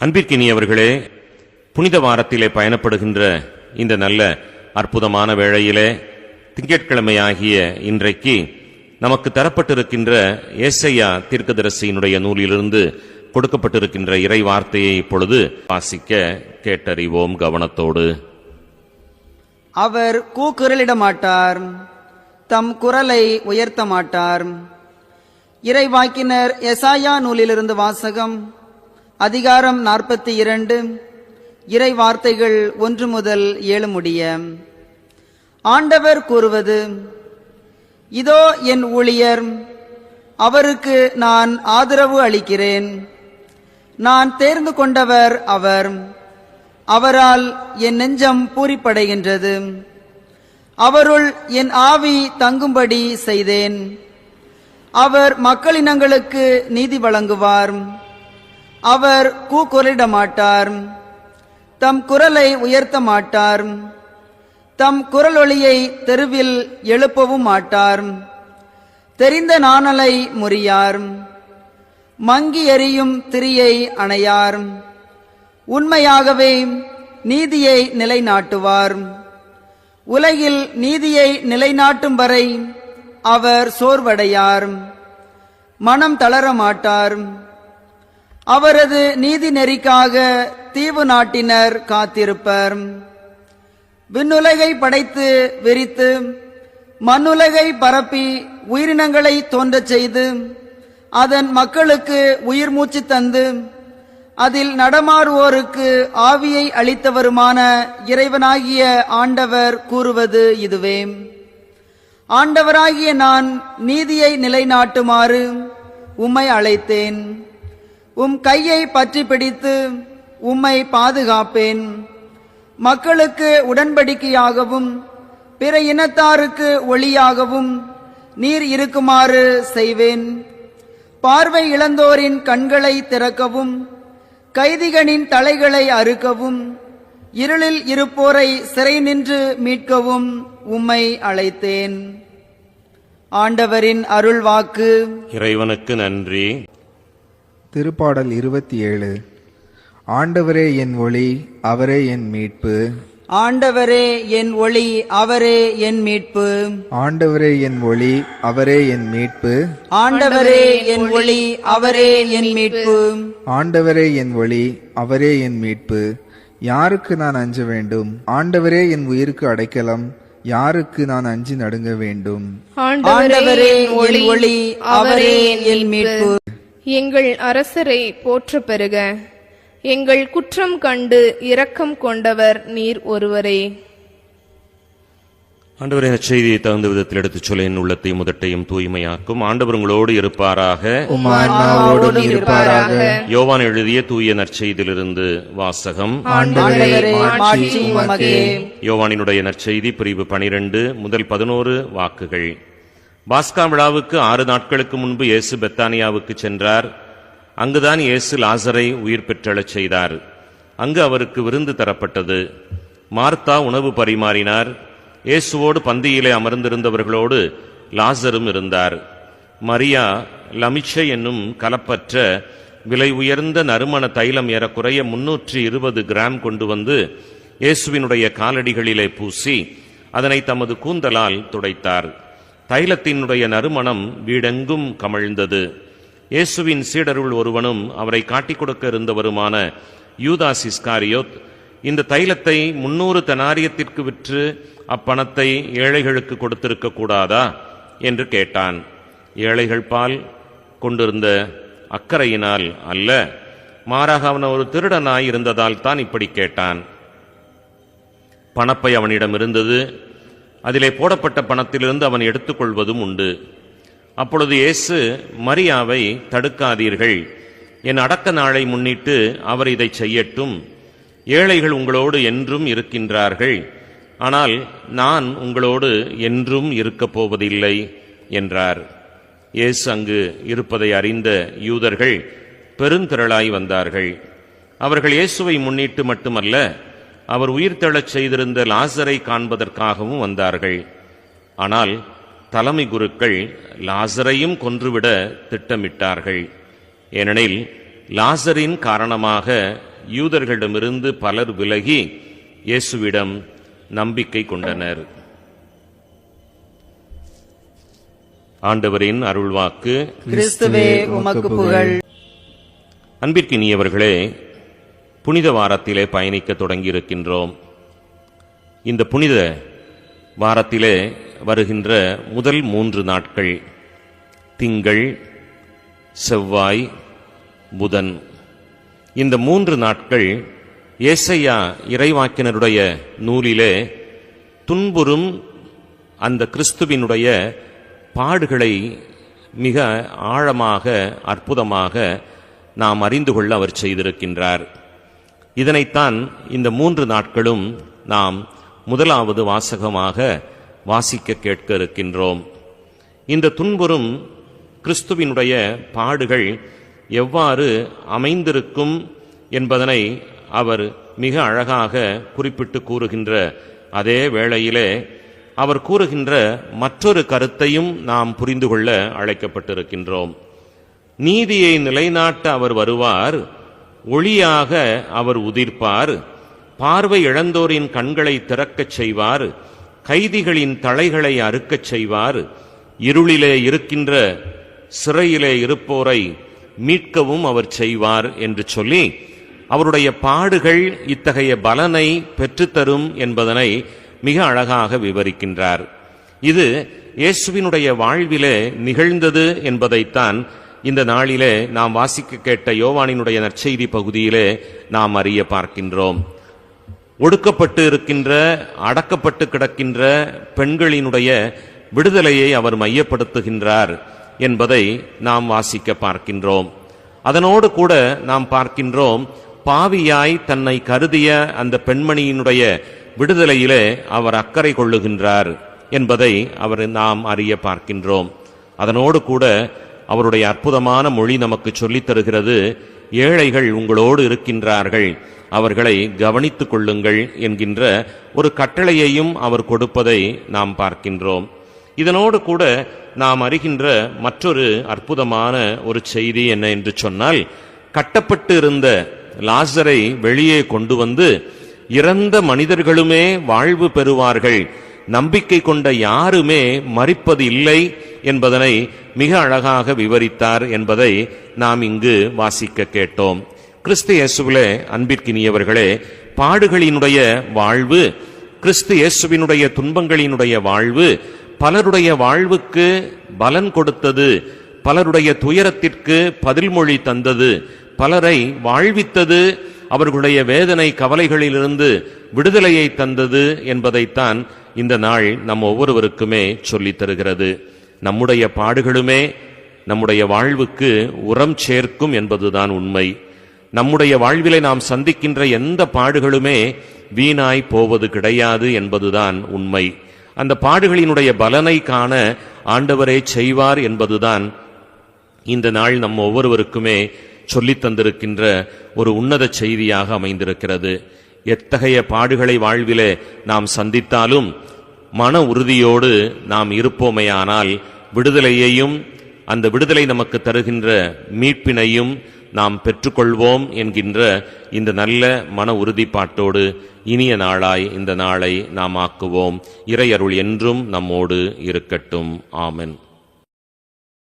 அன்பிற்கினியவர்களே புனித வாரத்திலே பயணப்படுகின்ற இந்த நல்ல அற்புதமான வேளையிலே திங்கட்கிழமையாகிய இன்றைக்கு நமக்கு தரப்பட்டிருக்கின்ற ஏசையா தீர்க்கதரிசியினுடைய நூலிலிருந்து கொடுக்கப்பட்டிருக்கின்ற இறை வார்த்தையை இப்பொழுது வாசிக்க கேட்டறிவோம் கவனத்தோடு. அவர் கூக்குரலிட மாட்டார் தம் குரலை உயர்த்த மாட்டார் இறைவாக்கினர் எசாயா நூலிலிருந்து வாசகம் அதிகாரம் நாற்பத்தி இரண்டு. இறை வார்த்தைகள் ஒன்று முதல் ஏழு முடிய. ஆண்டவர் கூறுவது இதோ என் ஊழியர் அவருக்கு நான் ஆதரவு அளிக்கிறேன். நான் தேர்ந்து கொண்டவர் அவர். அவரால் என் நெஞ்சம் பூரிப்படைகின்றது. அவருள் என் ஆவி தங்கும்படி செய்தேன். அவர் மக்களினங்களுக்கு நீதி வழங்குவார். அவர் கூக்குரலிட மாட்டார் தம் குரலை உயர்த்த மாட்டார். தம் குரலொளியை தெருவில் எழுப்பவும் மாட்டார். தெரிந்த நாணலை முறியார். மங்கி எரியும் திரியை அணையார். உண்மையாகவே நீதியை நிலைநாட்டுவார். உலகில் நீதியை நிலைநாட்டும் வரை அவர் சோர்வடையார். மனம் தளர மாட்டார் அவரது நீதி நெறிக்காக தீவு நாட்டினர் காத்திருப்பர். விண்ணுலகை படைத்து விரித்து மண்ணுலகை பரப்பி உயிரினங்களை தோன்றச் செய்து அதன் மக்களுக்கு உயிர் மூச்சு தந்து அதில் நடமாறுவோருக்கு ஆவியை அளித்தவருமான இறைவனாகிய ஆண்டவர் கூறுவது இதுவே. ஆண்டவராகிய நான் நீதியை நிலைநாட்டுமாறு உம்மை அழைத்தேன். உம் கையை பற்றி பிடித்து உம்மை பாதுகாப்பேன். மக்களுக்கு உடன்படிக்கையாகவும் பிற இனத்தாருக்கு ஒளியாகவும் நீர் இருக்குமாறு செய்வேன். பார்வை இழந்தோரின் கண்களை திறக்கவும் கைதிகளின் தலைகளை அறுக்கவும் இருளில் இருப்போரை சிறை நின்று மீட்கவும் உம்மை அழைத்தேன். ஆண்டவரின் அருள்வாக்கு. இறைவனுக்கு நன்றி. திருப்பாடல் இருபத்தி ஏழு. ஆண்டவரே என் ஒளி அவரே என் மீட்பு. ஆண்டவரே என் ஒளி அவரே என் மீட்பு. ஆண்டவரே என் ஒளி அவரே என் மீட்பு. ஆண்டவரே என் ஒளி அவரே என் மீட்பு. ஆண்டவரே என் ஒளி அவரே என் மீட்பு. யாருக்கு நான் அஞ்ச வேண்டும்? ஆண்டவரே என் உயிருக்கு அடைக்கலம். யாருக்கு நான் அஞ்சி நடுங்க வேண்டும்? ஆண்டவரே என் ஒளி அவரே என் மீட்பு. எங்கள் அரசரை போற்ற பெறுக எங்கள் குற்றம் கண்டு இரக்கம் கொண்டவர் நீர் ஒருவரே. ஆண்டவரே செய்தியை தகுந்த விதத்தில் எடுத்துச் சொல்ல என் உள்ளத்தையும் முதட்டையும் தூய்மையாக்கும். ஆண்டவர் உங்களோடு இருப்பாராக. இருப்பாராக. யோவான் எழுதிய தூய நற்செய்தியிலிருந்து வாசகம். யோவானினுடைய நற்செய்தி பிரிவு பனிரெண்டு முதல் பதினோரு வாக்குகள். பாஸ்கா விழாவுக்கு ஆறு நாட்களுக்கு முன்பு இயேசு பெத்தானியாவுக்கு சென்றார். அங்குதான் இயேசு லாசரை உயிர் பெற்றெழச் செய்தார். அங்கு அவருக்கு விருந்து தரப்பட்டது. மார்த்தா உணவு பரிமாறினார். இயேசுவோடு பந்தியிலே அமர்ந்திருந்தவர்களோடு லாசரும் இருந்தார். மரியா லமிச்சை என்னும் கலப்பற்ற விலை உயர்ந்த நறுமண தைலம் ஏறக்குறைய முன்னூற்றி இருபது கிராம் கொண்டு வந்து இயேசுவினுடைய காலடிகளிலே பூசி அதனை தமது கூந்தலால் துடைத்தார். தைலத்தினுடைய நறுமணம் வீடெங்கும் கமழ்ந்தது. இயேசுவின் சீடருள் ஒருவனும் அவரை காட்டிக் கொடுக்க இருந்தவருமான யூதாஸ் இஸ்காரியோத் இந்த தைலத்தை முன்னூறு தனாரியத்திற்கு விற்று அப்பணத்தை ஏழைகளுக்கு கொடுத்திருக்க கூடாதா? என்று கேட்டான். ஏழைகள் பால் கொண்டிருந்த அக்கறையினால் அல்ல. மாறாக அவன் ஒரு திருடனாய் இருந்ததால் தான் இப்படி கேட்டான். பணப்பை அவனிடம் இருந்தது. அதிலே போடப்பட்ட பணத்திலிருந்து அவன் எடுத்துக்கொள்வதும் உண்டு. அப்பொழுது இயேசு மரியாவை தடுக்காதீர்கள். என் அடக்க நாளை முன்னிட்டு அவர் இதை செய்யட்டும். ஏழைகள் உங்களோடு என்றும் இருக்கின்றார்கள். ஆனால் நான் உங்களோடு என்றும் இருக்கப் போவதில்லை என்றார். இயேசு அங்கு இருப்பதை அறிந்த யூதர்கள் பெருந்திரளாய் வந்தார்கள். அவர்கள் இயேசுவை முன்னிட்டு மட்டுமல்ல அவர் உயிர்த்தெழச் செய்திருந்த லாசரை காண்பதற்காகவும் வந்தார்கள். ஆனால் தலைமை குருக்கள் லாசரையும் கொன்றுவிட திட்டமிட்டார்கள். ஏனெனில் லாசரின் காரணமாக யூதர்களிடமிருந்து பலர் விலகி இயேசுவிடம் நம்பிக்கை கொண்டனர். ஆண்டவரின் அருள்வாக்கு. கிறிஸ்துவே உமக்கு புகழ். அன்பிற்கினியவர்களே புனித வாரத்திலே பயணிக்க தொடங்கியிருக்கின்றோம். இந்த புனித வாரத்திலே வருகின்ற முதல் மூன்று நாட்கள் திங்கள் செவ்வாய் புதன். இந்த மூன்று நாட்கள் ஏசையா இறைவாக்கினருடைய நூலிலே துன்புறும் அந்த கிறிஸ்துவினுடைய பாடுகளை மிக ஆழமாக அற்புதமாக நாம் அறிந்து கொள்ள அவர் செய்திருக்கின்றார். இதனைத்தான் இந்த மூன்று நாட்களும் நாம் முதலாவது வாசகமாக வாசிக்க கேட்க இருக்கின்றோம். இந்த துன்புறும் கிறிஸ்துவினுடைய பாடுகள் எவ்வாறு அமைந்திருக்கும் என்பதனை அவர் மிக அழகாக குறிப்பிட்டு கூறுகின்ற அதே வேளையிலே அவர் கூறுகின்ற மற்றொரு கருத்தையும் நாம் புரிந்து கொள்ள அழைக்கப்பட்டிருக்கின்றோம். நீதியை நிலைநாட்ட அவர் வருவார் ஒளியாக அவர் உதிர்ப்பார். பார்வை இழந்தோரின் கண்களை திறக்கச் செய்வார். கைதிகளின் தலைகளை அறுக்கச் செய்வார். இருளிலே இருக்கின்ற சிறையிலே இருப்போரை மீட்கவும் அவர் செய்வார் என்று சொல்லி அவருடைய பாடுகள் இத்தகைய பலனை பெற்றுத்தரும் என்பதனை மிக அழகாக விவரிக்கின்றார். இது இயேசுவினுடைய வாழ்விலே நிகழ்ந்தது என்பதைத்தான் இந்த நாளிலே நாம் வாசிக்க கேட்ட யோவானினுடைய நற்செய்தி பகுதியிலே நாம் அறிய பார்க்கின்றோம். ஒடுக்கப்பட்டு இருக்கின்ற அடக்கப்பட்டு கிடக்கின்ற பெண்களினுடைய விடுதலையை அவர் மையப்படுத்துகின்றார் என்பதை நாம் வாசிக்க பார்க்கின்றோம். அதனோடு கூட நாம் பார்க்கின்றோம் பாவியாய் தன்னை கருதிய அந்த பெண்மணியினுடைய விடுதலையிலே அவர் அக்கறை கொள்ளுகின்றார் என்பதை அவர் நாம் அறிய பார்க்கின்றோம். அதனோடு கூட அவருடைய அற்புதமான மொழி நமக்கு சொல்லித் தருகிறது ஏழைகள் உங்களோடு இருக்கின்றார்கள் அவர்களை கவனித்துக் கொள்ளுங்கள் என்கின்ற ஒரு கட்டளையையும் அவர் கொடுப்பதை நாம் பார்க்கின்றோம். இதனோடு கூட நாம் அறிகின்ற மற்றொரு அற்புதமான ஒரு செய்தி என்ன என்று சொன்னால் கட்டப்பட்டு இருந்த லாசரை வெளியே கொண்டு வந்து இறந்த மனிதர்களுமே வாழ்வு பெறுவார்கள் நம்பிக்கை கொண்ட யாருமே மறிப்பது இல்லை என்பதனை மிக அழகாக விவரித்தார் என்பதை நாம் இங்கு வாசிக்க கேட்டோம். கிறிஸ்து இயேசுவிலே அன்பிற்கினியவர்களே பாடுகளினுடைய வாழ்வு கிறிஸ்து இயேசுவினுடைய துன்பங்களினுடைய வாழ்வு பலருடைய வாழ்வுக்கு பலன் கொடுத்தது பலருடைய துயரத்திற்கு பதில்மொழி தந்தது பலரை வாழ்வித்தது அவர்களுடைய வேதனை கவலைகளிலிருந்து விடுதலையை தந்தது என்பதைத்தான் இந்த நாள் நம் ஒவ்வொருவருக்குமே சொல்லித் தருகிறது. நம்முடைய பாடுகளுமே நம்முடைய வாழ்வுக்கு உரம் சேர்க்கும் என்பதுதான் உண்மை. நம்முடைய வாழ்விலை நாம் சந்திக்கின்ற எந்த பாடுகளுமே வீணாய் போவது கிடையாது என்பதுதான் உண்மை. அந்த பாடுகளினுடைய பலனை காண ஆண்டவரே செய்வார் என்பதுதான் இந்த நாள் நம் ஒவ்வொருவருக்குமே சொல்லித் தந்திருக்கின்ற ஒரு உன்னத செய்தியாக அமைந்திருக்கிறது. எத்தகைய பாடுகளை வாழ்விலே நாம் சந்தித்தாலும் மன உறுதியோடு நாம் இருப்போமேயானால் விடுதலையையும் அந்த விடுதலை நமக்கு தருகின்ற மீட்பினையும் நாம் பெற்றுக்கொள்வோம் என்கின்ற இந்த நல்ல மன உறுதிப்பாட்டோடு இனிய நாளாய் இந்த நாளை நாம் ஆக்குவோம். இறையருள் என்றும் நம்மோடு இருக்கட்டும். ஆமென்.